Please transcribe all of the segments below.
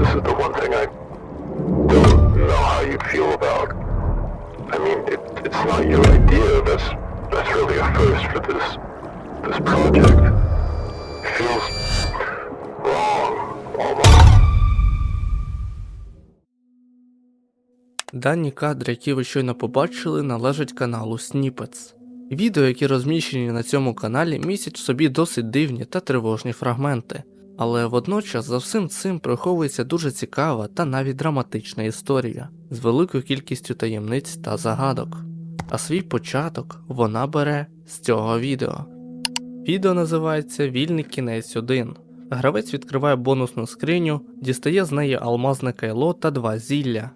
this is the one thing I don't know how you'd feel about. I mean, it, it's not your idea. That's that's really a first for this this project. It feels wrong, almost. Дані кадри, які ви щойно побачили, належать каналу Snippets. Відео, які розміщені на цьому каналі, містять в собі досить дивні та тривожні фрагменти, але водночас за всім цим приховується дуже цікава та навіть драматична історія з великою кількістю таємниць та загадок. А свій початок вона бере з цього відео. Відео називається Вільний кінець 1. Гравець відкриває бонусну скриню, дістає з неї алмазне кайло та два зілля.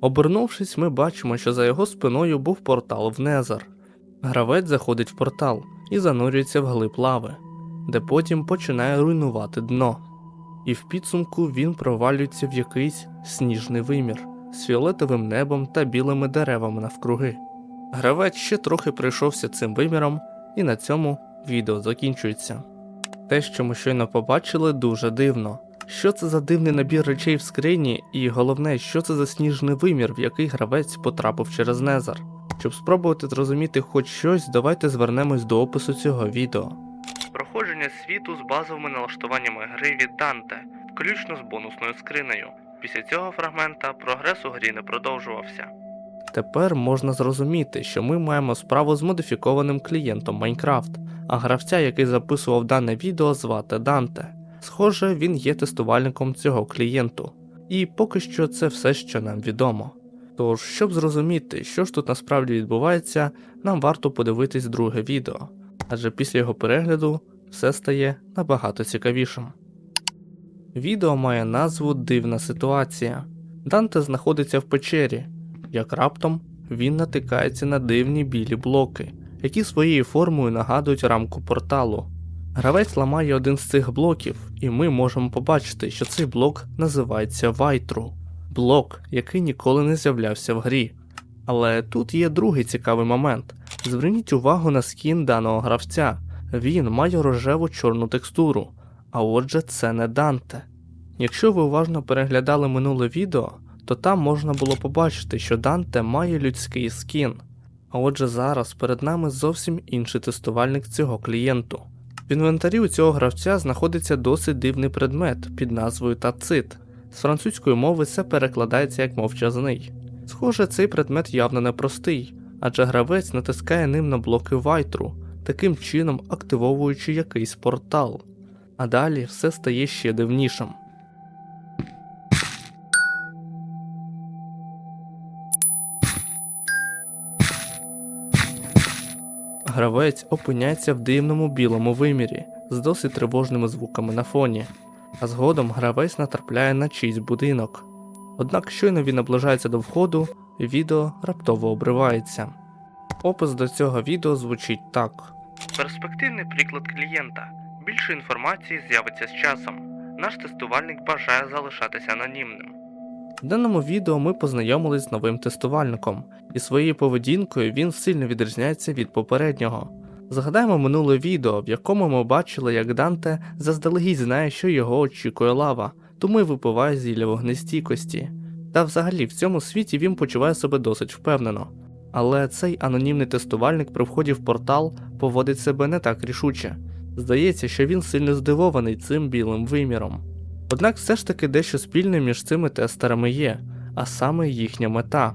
Обернувшись, ми бачимо, що за його спиною був портал в Незер. Гравець заходить в портал і занурюється в глиб лави, де потім починає руйнувати дно. І в підсумку він провалюється в якийсь сніжний вимір з фіолетовим небом та білими деревами навкруги. Гравець ще трохи пройшовся цим виміром, і на цьому відео закінчується. Те, що ми щойно побачили, дуже дивно. Що це за дивний набір речей в скрині, і головне, що це за сніжний вимір, в який гравець потрапив через Незар. Щоб спробувати зрозуміти хоч щось, давайте звернемось до опису цього відео. Проходження світу з базовими налаштуваннями гри від Данте, включно з бонусною скринею. Після цього фрагмента прогрес у грі не продовжувався. Тепер можна зрозуміти, що ми маємо справу з модифікованим клієнтом Майнкрафт, а гравця, який записував дане відео, звати Данте. Схоже, він є тестувальником цього клієнту. І поки що це все, що нам відомо. Тож, щоб зрозуміти, що ж тут насправді відбувається, нам варто подивитись друге відео, адже після його перегляду все стає набагато цікавішим. Відео має назву Дивна ситуація. Данте знаходиться в печері, як раптом він натикається на дивні білі блоки, які своєю формою нагадують рамку порталу. Гравець ламає один з цих блоків, і ми можемо побачити, що цей блок називається Вайтру блок, який ніколи не з'являвся в грі. Але тут є другий цікавий момент. Зверніть увагу на скін даного гравця. Він має рожеву чорну текстуру, а отже, це не Данте. Якщо ви уважно переглядали минуле відео, то там можна було побачити, що Данте має людський скін. А отже, зараз перед нами зовсім інший тестувальник цього клієнту. В інвентарі у цього гравця знаходиться досить дивний предмет під назвою Тацит. З французької мови це перекладається як мовчазний. Схоже, цей предмет явно непростий, адже гравець натискає ним на блоки вайтру, таким чином активовуючи якийсь портал. А далі все стає ще дивнішим. Гравець опиняється в дивному білому вимірі з досить тривожними звуками на фоні а згодом гравець натрапляє на чийсь будинок. Однак щойно він наближається до входу, відео раптово обривається. Опис до цього відео звучить так: Перспективний приклад клієнта. Більше інформації з'явиться з часом. Наш тестувальник бажає залишатися анонімним. В даному відео ми познайомились з новим тестувальником, і своєю поведінкою він сильно відрізняється від попереднього. Згадаємо минуле відео, в якому ми бачили, як Данте заздалегідь знає, що його очікує лава, тому й випиває зілля вогнестійкості. Та взагалі в цьому світі він почуває себе досить впевнено. Але цей анонімний тестувальник при вході в портал поводить себе не так рішуче. Здається, що він сильно здивований цим білим виміром. Однак все ж таки дещо спільне між цими тестерами є, а саме їхня мета.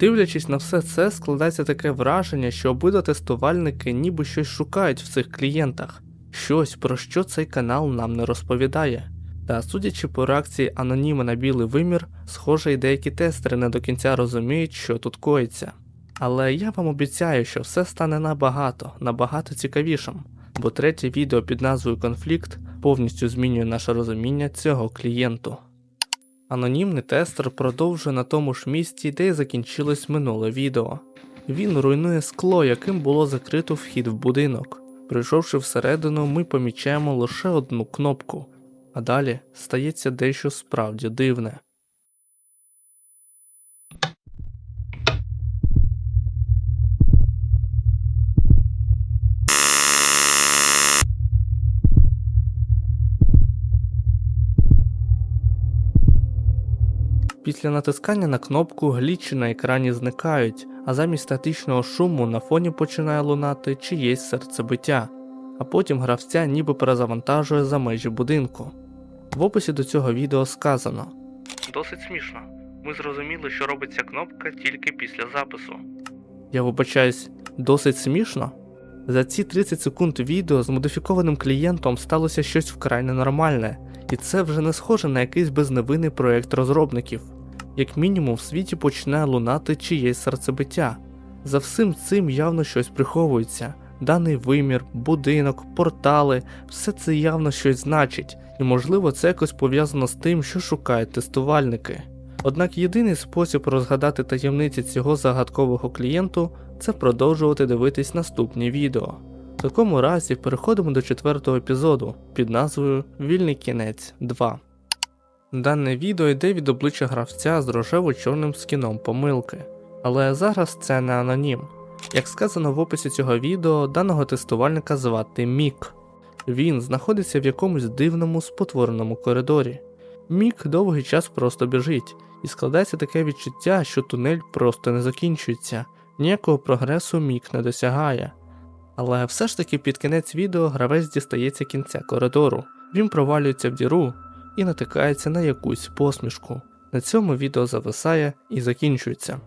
Дивлячись на все це, складається таке враження, що обидва тестувальники ніби щось шукають в цих клієнтах, щось про що цей канал нам не розповідає. Та судячи по реакції аноніма на білий вимір, схоже, і деякі тестери не до кінця розуміють, що тут коїться. Але я вам обіцяю, що все стане набагато, набагато цікавішим, бо третє відео під назвою Конфлікт повністю змінює наше розуміння цього клієнту. Анонімний тестер продовжує на тому ж місці, де й закінчилось минуле відео. Він руйнує скло, яким було закрито вхід в будинок. Прийшовши всередину, ми помічаємо лише одну кнопку, а далі стається дещо справді дивне. Після натискання на кнопку глічі на екрані зникають, а замість статичного шуму на фоні починає лунати чиєсь серцебиття, а потім гравця ніби перезавантажує за межі будинку. В описі до цього відео сказано: Досить смішно. Ми зрозуміли, що робиться кнопка тільки після запису. Я вибачаюсь, досить смішно? За ці 30 секунд відео з модифікованим клієнтом сталося щось вкрай ненормальне, і це вже не схоже на якийсь безневинний проєкт розробників. Як мінімум, в світі починає лунати чиєсь серцебиття. За всім цим явно щось приховується. Даний вимір, будинок, портали, все це явно щось значить, і можливо це якось пов'язано з тим, що шукають тестувальники. Однак єдиний спосіб розгадати таємниці цього загадкового клієнту це продовжувати дивитись наступні відео. В такому разі переходимо до четвертого епізоду під назвою Вільний кінець 2. Дане відео йде від обличчя гравця з рожево-чорним скіном помилки, але зараз це не анонім. Як сказано в описі цього відео, даного тестувальника звати Мік. Він знаходиться в якомусь дивному спотвореному коридорі. Мік довгий час просто біжить, і складається таке відчуття, що тунель просто не закінчується, ніякого прогресу Мік не досягає. Але все ж таки під кінець відео гравець дістається кінця коридору, він провалюється в діру і натикається на якусь посмішку. На цьому відео зависає і закінчується.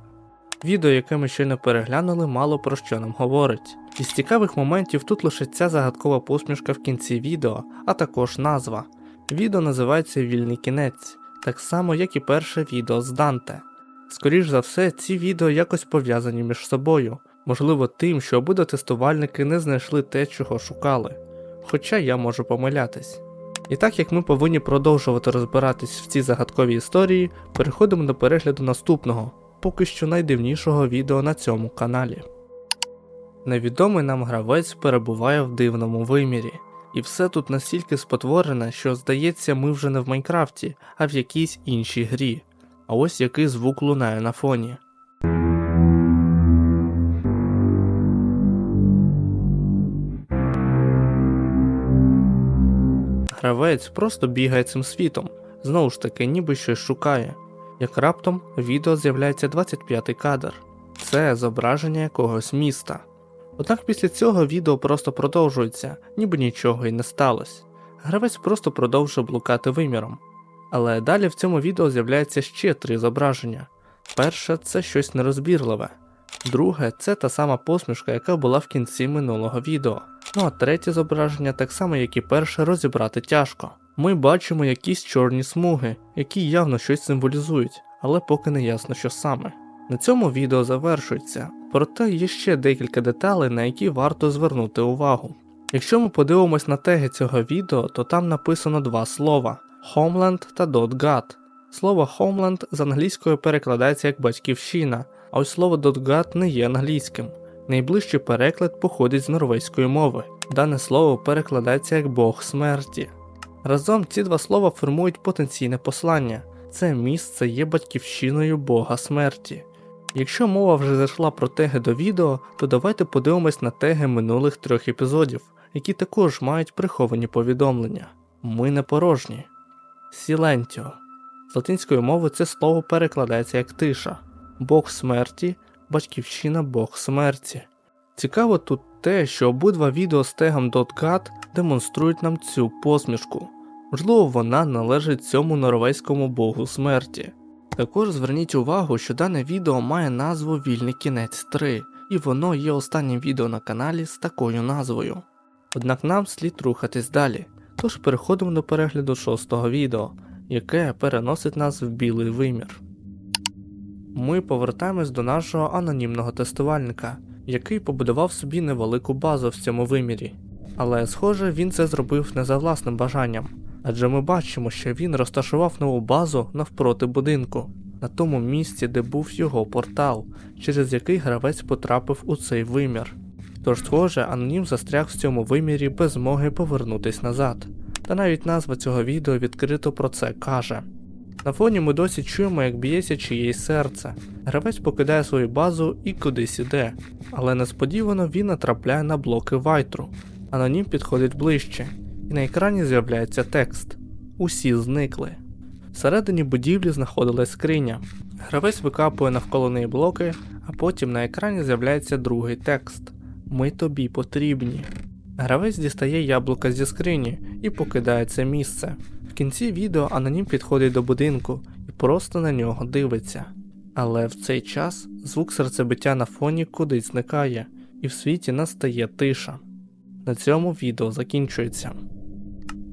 Відео, яке ми щойно переглянули, мало про що нам говорить. Із цікавих моментів тут лише ця загадкова посмішка в кінці відео, а також назва. Відео називається Вільний кінець, так само як і перше відео з Данте. Скоріш за все, ці відео якось пов'язані між собою, можливо, тим, що обидва тестувальники не знайшли те, чого шукали. Хоча я можу помилятись. І так як ми повинні продовжувати розбиратись в цій загадковій історії, переходимо до перегляду наступного, поки що найдивнішого відео на цьому каналі. Невідомий нам гравець перебуває в дивному вимірі, і все тут настільки спотворене, що здається, ми вже не в Майнкрафті, а в якійсь іншій грі. А ось який звук лунає на фоні. Гравець просто бігає цим світом, знову ж таки, ніби щось шукає. Як раптом відео з'являється 25-й кадр. Це зображення якогось міста. Однак після цього відео просто продовжується, ніби нічого й не сталося. Гравець просто продовжує блукати виміром. Але далі в цьому відео з'являється ще три зображення. Перше це щось нерозбірливе. Друге це та сама посмішка, яка була в кінці минулого відео. Ну а третє зображення, так само як і перше, розібрати тяжко. Ми бачимо якісь чорні смуги, які явно щось символізують, але поки не ясно, що саме. На цьому відео завершується, проте є ще декілька деталей, на які варто звернути увагу. Якщо ми подивимось на теги цього відео, то там написано два слова Homeland та .God. Слово Homeland з англійської перекладається як батьківщина, а ось слово .God не є англійським. Найближчий переклад походить з норвезької мови. Дане слово перекладається як Бог смерті. Разом ці два слова формують потенційне послання. Це місце є батьківщиною Бога смерті. Якщо мова вже зайшла про теги до відео, то давайте подивимось на теги минулих трьох епізодів, які також мають приховані повідомлення. Ми не порожні. Сілентіо. З латинської мови це слово перекладається як тиша, Бог смерті, батьківщина Бог смерті. Цікаво тут те, що обидва відео з тегом .gat демонструють нам цю посмішку. Можливо, вона належить цьому норвезькому богу смерті. Також зверніть увагу, що дане відео має назву Вільний кінець 3, і воно є останнім відео на каналі з такою назвою. Однак нам слід рухатись далі, тож переходимо до перегляду шостого відео, яке переносить нас в білий вимір. Ми повертаємось до нашого анонімного тестувальника, який побудував собі невелику базу в цьому вимірі. Але, схоже, він це зробив не за власним бажанням, адже ми бачимо, що він розташував нову базу навпроти будинку, на тому місці, де був його портал, через який гравець потрапив у цей вимір. Тож, схоже, анонім застряг в цьому вимірі без змоги повернутись назад. Та навіть назва цього відео відкрито про це каже. На фоні ми досі чуємо, як б'ється чиєсь серце. Гравець покидає свою базу і кудись іде, але несподівано він натрапляє на блоки вайтру. Анонім підходить ближче, і на екрані з'являється текст: Усі зникли. Всередині будівлі знаходилась скриня. Гравець викапує навколо неї блоки, а потім на екрані з'являється другий текст: Ми тобі потрібні. Гравець дістає яблука зі скрині і покидає це місце. В кінці відео анонім підходить до будинку і просто на нього дивиться. Але в цей час звук серцебиття на фоні кудись зникає, і в світі настає тиша. На цьому відео закінчується.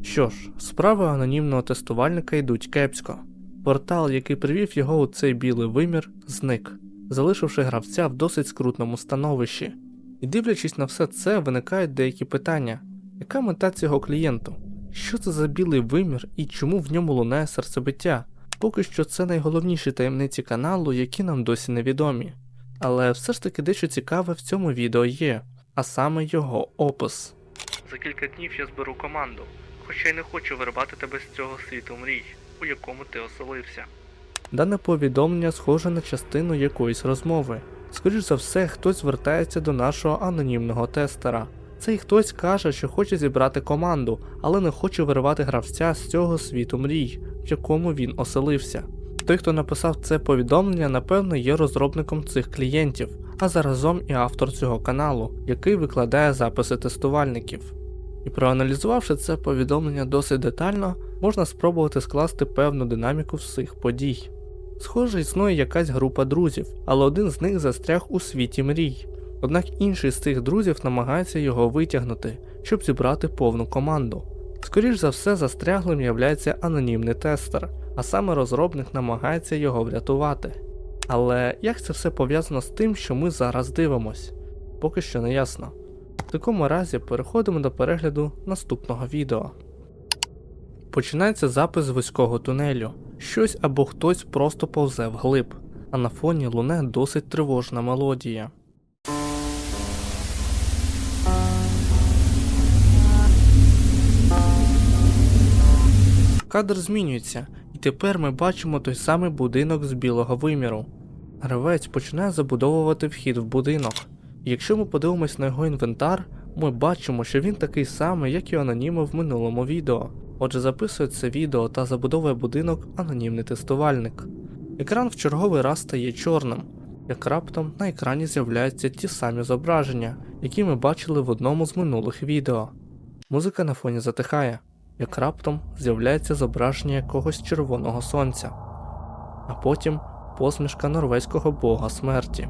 Що ж, справи анонімного тестувальника йдуть кепсько. Портал, який привів його у цей білий вимір, зник, залишивши гравця в досить скрутному становищі. І дивлячись на все це, виникають деякі питання: яка мета цього клієнту? Що це за білий вимір і чому в ньому лунає серцебиття? Поки що це найголовніші таємниці каналу, які нам досі невідомі. Але все ж таки дещо цікаве в цьому відео є, а саме його опис. За кілька днів я зберу команду, хоча й не хочу вирвати тебе з цього світу мрій, у якому ти оселився. Дане повідомлення схоже на частину якоїсь розмови. Скоріш за все, хтось звертається до нашого анонімного тестера. Цей хтось каже, що хоче зібрати команду, але не хоче виривати гравця з цього світу мрій, в якому він оселився. Той, хто написав це повідомлення, напевно, є розробником цих клієнтів, а заразом і автор цього каналу, який викладає записи тестувальників. І проаналізувавши це повідомлення досить детально, можна спробувати скласти певну динаміку всіх подій. Схоже, існує якась група друзів, але один з них застряг у світі мрій. Однак інший з цих друзів намагається його витягнути, щоб зібрати повну команду. Скоріш за все, застряглим являється анонімний тестер, а саме розробник намагається його врятувати. Але як це все пов'язано з тим, що ми зараз дивимось? Поки що не ясно. В такому разі переходимо до перегляду наступного відео. Починається запис з вузького тунелю. Щось або хтось просто повзе вглиб, а на фоні луне досить тривожна мелодія. Кадр змінюється, і тепер ми бачимо той самий будинок з білого виміру. Гравець починає забудовувати вхід в будинок. Якщо ми подивимось на його інвентар, ми бачимо, що він такий самий, як і аноніми в минулому відео. Отже, записує це відео та забудовує будинок анонімний тестувальник. Екран в черговий раз стає чорним, як раптом на екрані з'являються ті самі зображення, які ми бачили в одному з минулих відео. Музика на фоні затихає, як раптом з'являється зображення якогось червоного сонця, а потім посмішка норвезького бога смерті.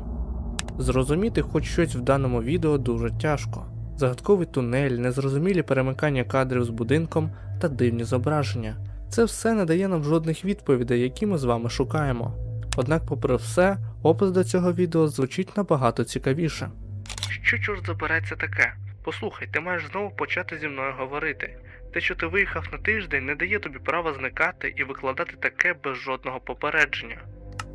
Зрозуміти хоч щось в даному відео дуже тяжко. Загадковий тунель, незрозумілі перемикання кадрів з будинком та дивні зображення. Це все не дає нам жодних відповідей, які ми з вами шукаємо. Однак, попри все, опис до цього відео звучить набагато цікавіше. Що чорт забереться таке? Послухай, ти маєш знову почати зі мною говорити. Те, що ти виїхав на тиждень, не дає тобі права зникати і викладати таке без жодного попередження.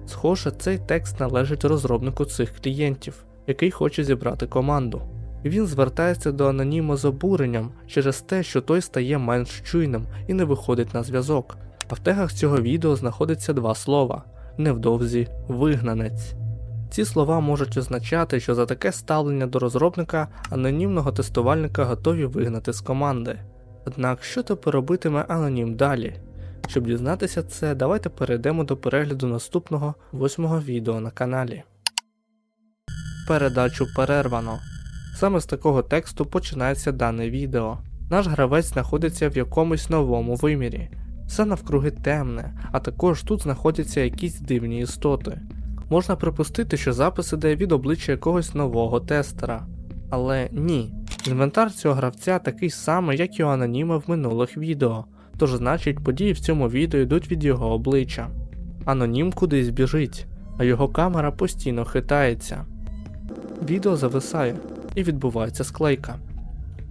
Схоже, цей текст належить розробнику цих клієнтів, який хоче зібрати команду. Він звертається до аноніма з обуренням через те, що той стає менш чуйним і не виходить на зв'язок. А в тегах цього відео знаходиться два слова невдовзі вигнанець. Ці слова можуть означати, що за таке ставлення до розробника анонімного тестувальника готові вигнати з команди. Однак, що тепер робитиме анонім далі? Щоб дізнатися це, давайте перейдемо до перегляду наступного восьмого відео на каналі. Передачу перервано. Саме з такого тексту починається дане відео. Наш гравець знаходиться в якомусь новому вимірі. Все навкруги темне, а також тут знаходяться якісь дивні істоти. Можна припустити, що запис іде від обличчя якогось нового тестера. Але ні, інвентар цього гравця такий самий, як і у аноніма в минулих відео, тож значить події в цьому відео йдуть від його обличчя. Анонім кудись біжить, а його камера постійно хитається. Відео зависає і відбувається склейка.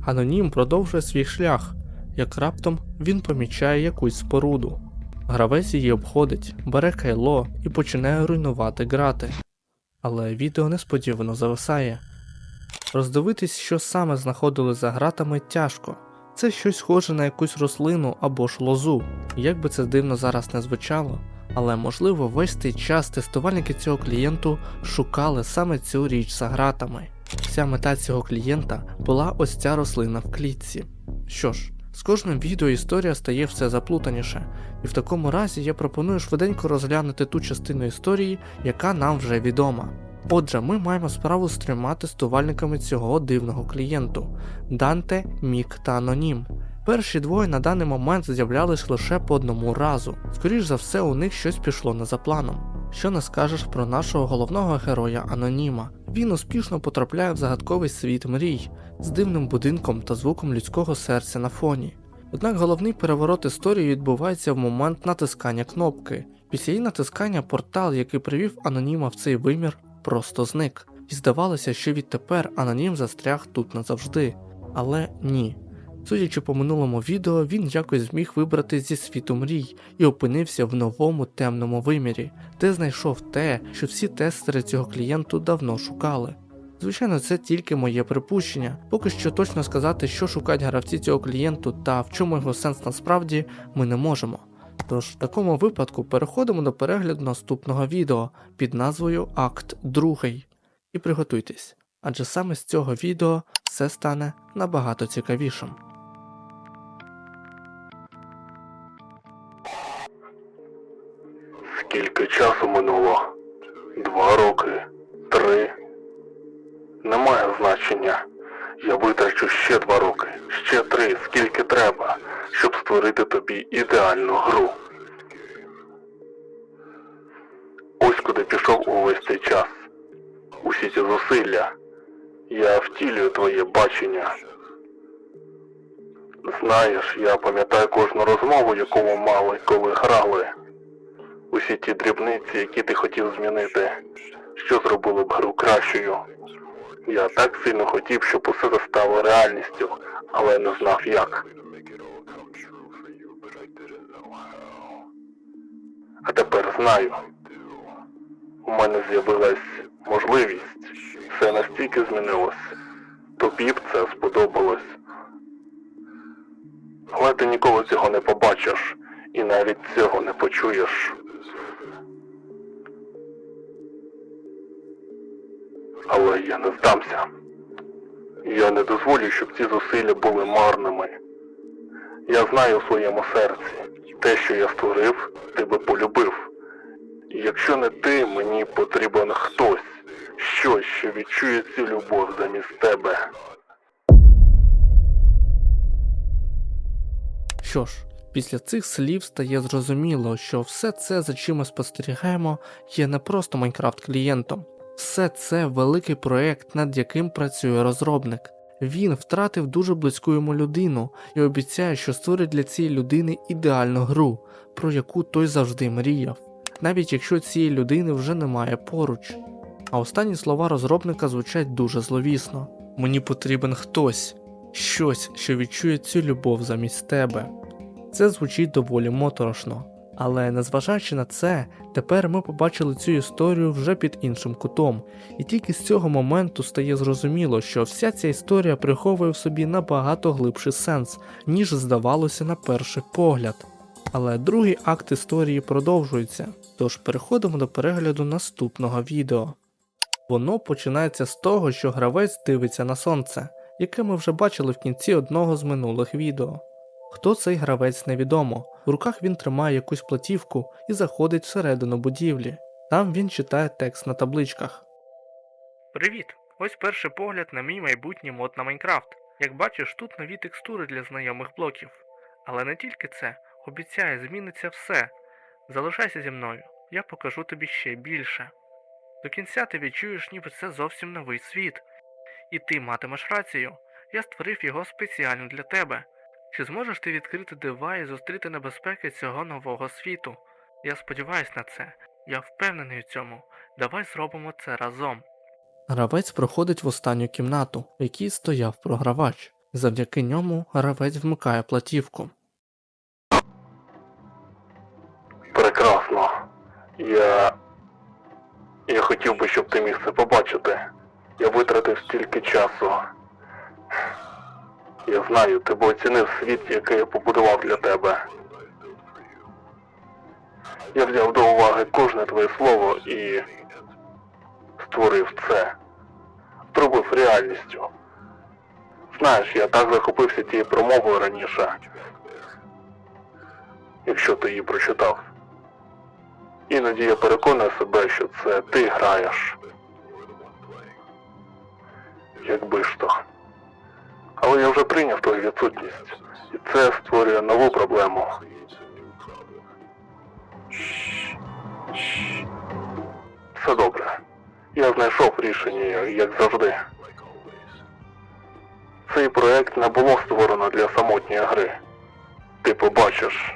Анонім продовжує свій шлях, як раптом він помічає якусь споруду. Гравець її обходить, бере кайло і починає руйнувати грати. Але відео несподівано зависає. Роздивитись, що саме знаходили за гратами, тяжко. Це щось схоже на якусь рослину або ж лозу. Як би це дивно зараз не звучало, але можливо весь цей час тестувальники цього клієнту шукали саме цю річ за гратами. Вся мета цього клієнта була ось ця рослина в клітці. Що ж, З кожним відео історія стає все заплутаніше, і в такому разі я пропоную швиденько розглянути ту частину історії, яка нам вже відома. Отже, ми маємо справу з трьома тестувальниками цього дивного клієнту Данте, Мік та Анонім. Перші двоє на даний момент з'являлись лише по одному разу. Скоріш за все, у них щось пішло не за планом. Що не скажеш про нашого головного героя Аноніма? Він успішно потрапляє в загадковий світ мрій з дивним будинком та звуком людського серця на фоні. Однак головний переворот історії відбувається в момент натискання кнопки. Після її натискання портал, який привів Аноніма в цей вимір, просто зник. І здавалося, що відтепер Анонім застряг тут назавжди. Але ні. Судячи по минулому відео, він якось зміг вибрати зі світу мрій і опинився в новому темному вимірі, де знайшов те, що всі тестери цього клієнту давно шукали. Звичайно, це тільки моє припущення. Поки що точно сказати, що шукають гравці цього клієнту та в чому його сенс насправді, ми не можемо. Тож в такому випадку переходимо до перегляду наступного відео під назвою Акт 2. І приготуйтесь, адже саме з цього відео все стане набагато цікавішим. Скільки часу минуло? Два роки? Три? Немає значення. Я витрачу ще два роки, ще три, скільки треба, щоб створити тобі ідеальну гру. Ось куди пішов увесь цей час. Усі ці зусилля. Я втілюю твоє бачення. Знаєш, я пам'ятаю кожну розмову, яку ми мали, коли грали. Усі ті дрібниці, які ти хотів змінити, що зробило б гру кращою. Я так сильно хотів, щоб усе це стало реальністю, але не знав як. А тепер знаю. У мене з'явилась можливість. Все настільки змінилось. Тобі б це сподобалось. Але ти ніколи цього не побачиш і навіть цього не почуєш. Але я не здамся. Я не дозволю, щоб ці зусилля були марними. Я знаю у своєму серці, те, що я створив, ти би полюбив. Якщо не ти, мені потрібен хтось, щось, що відчує цю любов замість тебе. Що ж, після цих слів стає зрозуміло, що все це, за чим спостерігаємо, є не просто Майнкрафт клієнтом. Все це великий проект, над яким працює розробник. Він втратив дуже близьку йому людину і обіцяє, що створить для цієї людини ідеальну гру, про яку той завжди мріяв, навіть якщо цієї людини вже немає поруч. А останні слова розробника звучать дуже зловісно: мені потрібен хтось, щось, що відчує цю любов замість тебе. Це звучить доволі моторошно. Але незважаючи на це, тепер ми побачили цю історію вже під іншим кутом, і тільки з цього моменту стає зрозуміло, що вся ця історія приховує в собі набагато глибший сенс, ніж здавалося на перший погляд. Але другий акт історії продовжується, тож переходимо до перегляду наступного відео. Воно починається з того, що гравець дивиться на сонце, яке ми вже бачили в кінці одного з минулих відео. Хто цей гравець невідомо. В руках він тримає якусь платівку і заходить всередину будівлі. Там він читає текст на табличках. Привіт! Ось перший погляд на мій майбутній мод на Майнкрафт. Як бачиш, тут нові текстури для знайомих блоків. Але не тільки це, обіцяю, зміниться все. Залишайся зі мною, я покажу тобі ще більше. До кінця ти відчуєш, ніби це зовсім новий світ. І ти матимеш рацію. Я створив його спеціально для тебе. Чи зможеш ти відкрити дива і зустріти небезпеки цього нового світу? Я сподіваюся на це. Я впевнений у цьому. Давай зробимо це разом. Гравець проходить в останню кімнату, в якій стояв програвач. Завдяки ньому гравець вмикає платівку. Прекрасно. Я. Я хотів би, щоб ти міг це побачити. Я витратив стільки часу. Я знаю, ти б оцінив світ, який я побудував для тебе. Я взяв до уваги кожне твоє слово і створив це. Зробив реальністю. Знаєш, я так захопився тією промовою раніше. Якщо ти її прочитав. Іноді я переконую себе, що це ти граєш. Якби ж то. Але я вже прийняв твою відсутність. І це створює нову проблему. Все добре. Я знайшов рішення, як завжди. Цей проект не було створено для самотньої гри. Ти побачиш.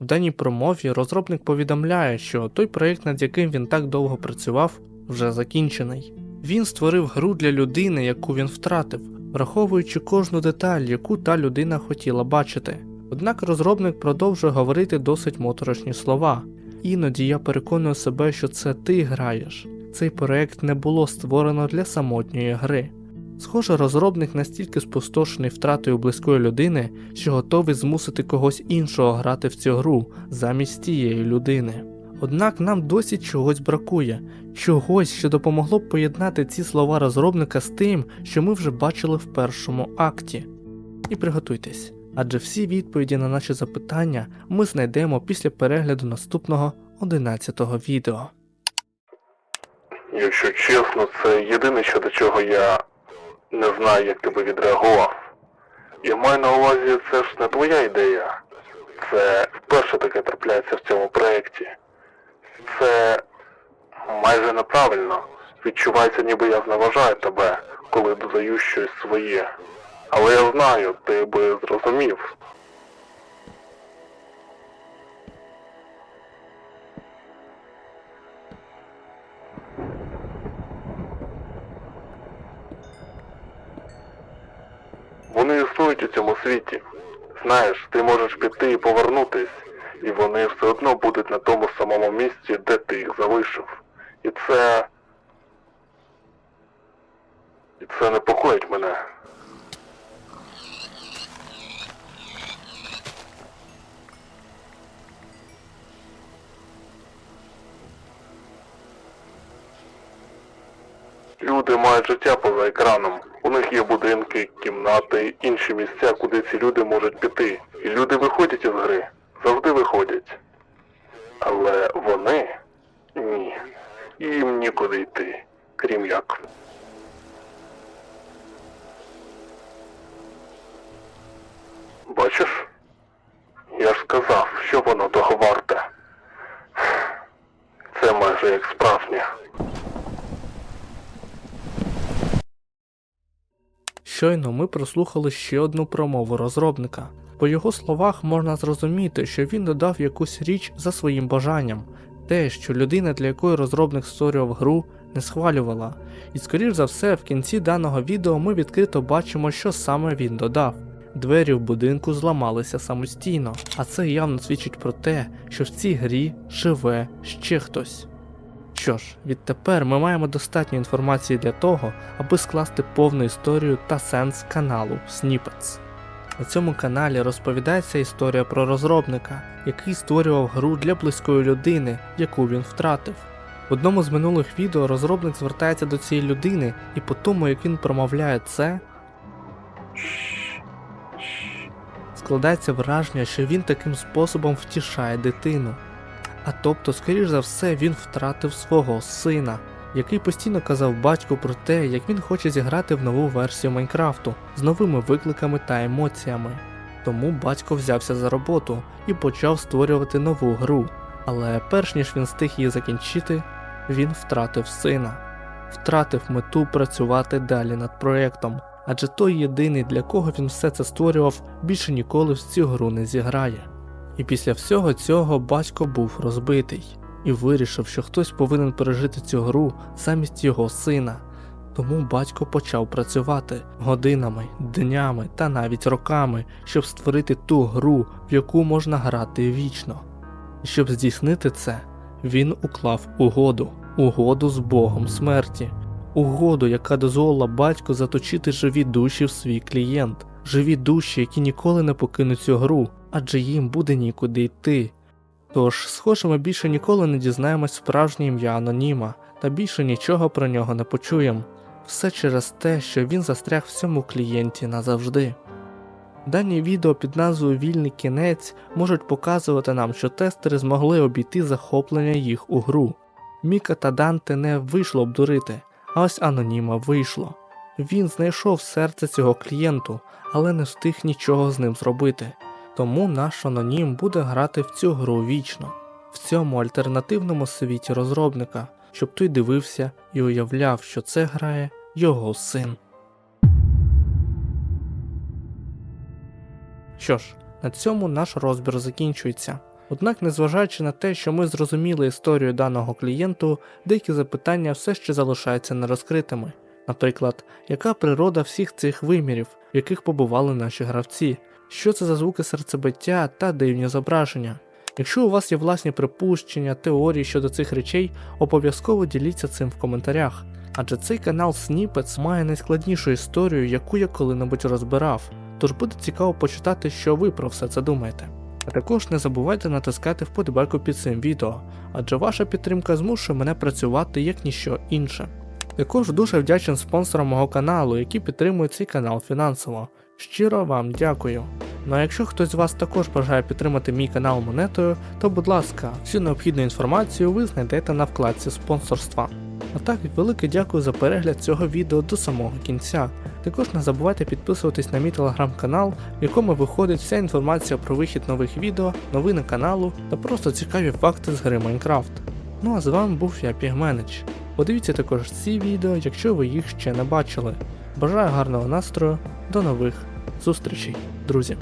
В даній промові розробник повідомляє, що той проєкт, над яким він так довго працював, вже закінчений. Він створив гру для людини, яку він втратив, враховуючи кожну деталь, яку та людина хотіла бачити. Однак розробник продовжує говорити досить моторошні слова. Іноді я переконую себе, що це ти граєш. Цей проект не було створено для самотньої гри. Схоже, розробник настільки спустошений втратою близької людини, що готовий змусити когось іншого грати в цю гру замість тієї людини. Однак нам досі чогось бракує, чогось, що допомогло б поєднати ці слова розробника з тим, що ми вже бачили в першому акті. І приготуйтесь, адже всі відповіді на наші запитання ми знайдемо після перегляду наступного 11-го відео. Якщо чесно, це єдине, що до чого я не знаю, як ти би відреагував. Я маю на увазі, це ж не твоя ідея. Це вперше таке трапляється в цьому проєкті. Це майже неправильно. Відчувається, ніби я зневажаю тебе, коли додаю щось своє. Але я знаю, ти би зрозумів. Вони існують у цьому світі. Знаєш, ти можеш піти і повернутись, і вони все одно будуть на тому самому місці, де ти їх залишив. І це. І це непокоїть мене. Люди мають життя поза екраном. У них є будинки, кімнати, інші місця, куди ці люди можуть піти. І люди виходять із гри. Завжди виходять. Але вони ні. Їм нікуди йти, крім як. Бачиш? Я ж сказав, що воно того варте. Це майже як справжнє. Щойно ми прослухали ще одну промову розробника. По його словах можна зрозуміти, що він додав якусь річ за своїм бажанням, те, що людина, для якої розробник створював гру, не схвалювала. І скоріш за все, в кінці даного відео ми відкрито бачимо, що саме він додав. Двері в будинку зламалися самостійно, а це явно свідчить про те, що в цій грі живе ще хтось. Що ж, відтепер ми маємо достатньо інформації для того, аби скласти повну історію та сенс каналу Snippets. На цьому каналі розповідається історія про розробника, який створював гру для близької людини, яку він втратив. В одному з минулих відео розробник звертається до цієї людини, і по тому, як він промовляє це, складається враження, що він таким способом втішає дитину. А тобто, скоріш за все, він втратив свого сина, який постійно казав батьку про те, як він хоче зіграти в нову версію Майнкрафту з новими викликами та емоціями. Тому батько взявся за роботу і почав створювати нову гру. Але перш ніж він встиг її закінчити, він втратив сина, втратив мету працювати далі над проєктом, адже той єдиний, для кого він все це створював, більше ніколи в цю гру не зіграє. І після всього цього батько був розбитий і вирішив, що хтось повинен пережити цю гру замість його сина. Тому батько почав працювати годинами, днями та навіть роками, щоб створити ту гру, в яку можна грати вічно. Щоб здійснити це, він уклав угоду, угоду з Богом смерті, угоду, яка дозволила батьку заточити живі душі в свій клієнт, живі душі, які ніколи не покинуть цю гру, адже їм буде нікуди йти. Тож, схоже, ми більше ніколи не дізнаємось справжнє ім'я аноніма та більше нічого про нього не почуємо. Все через те, що він застряг в цьому клієнті назавжди. Дані відео під назвою Вільний кінець можуть показувати нам, що тестери змогли обійти захоплення їх у гру. Міка та Данте не вийшло обдурити, а ось аноніма вийшло. Він знайшов серце цього клієнту, але не встиг нічого з ним зробити. Тому наш анонім буде грати в цю гру вічно, в цьому альтернативному світі розробника, щоб той дивився і уявляв, що це грає його син. Що ж, на цьому наш розбір закінчується. Однак, незважаючи на те, що ми зрозуміли історію даного клієнту, деякі запитання все ще залишаються нерозкритими. Наприклад, яка природа всіх цих вимірів, в яких побували наші гравці, що це за звуки серцебиття та дивні зображення. Якщо у вас є власні припущення, теорії щодо цих речей, обов'язково діліться цим в коментарях. Адже цей канал Snippets має найскладнішу історію, яку я коли-небудь розбирав, тож буде цікаво почитати, що ви про все це думаєте. А також не забувайте натискати вподобайку під цим відео, адже ваша підтримка змушує мене працювати як ніщо інше. Також дуже вдячен спонсорам мого каналу, які підтримують цей канал фінансово. Щиро вам дякую. Ну а якщо хтось з вас також бажає підтримати мій канал монетою, то будь ласка, всю необхідну інформацію ви знайдете на вкладці спонсорства. А так, велике дякую за перегляд цього відео до самого кінця. Також не забувайте підписуватись на мій телеграм-канал, в якому виходить вся інформація про вихід нових відео, новини каналу та просто цікаві факти з гри Майнкрафт. Ну а з вами був я Пігменич. Подивіться також ці відео, якщо ви їх ще не бачили. Бажаю гарного настрою, до нових зустрічей, друзі!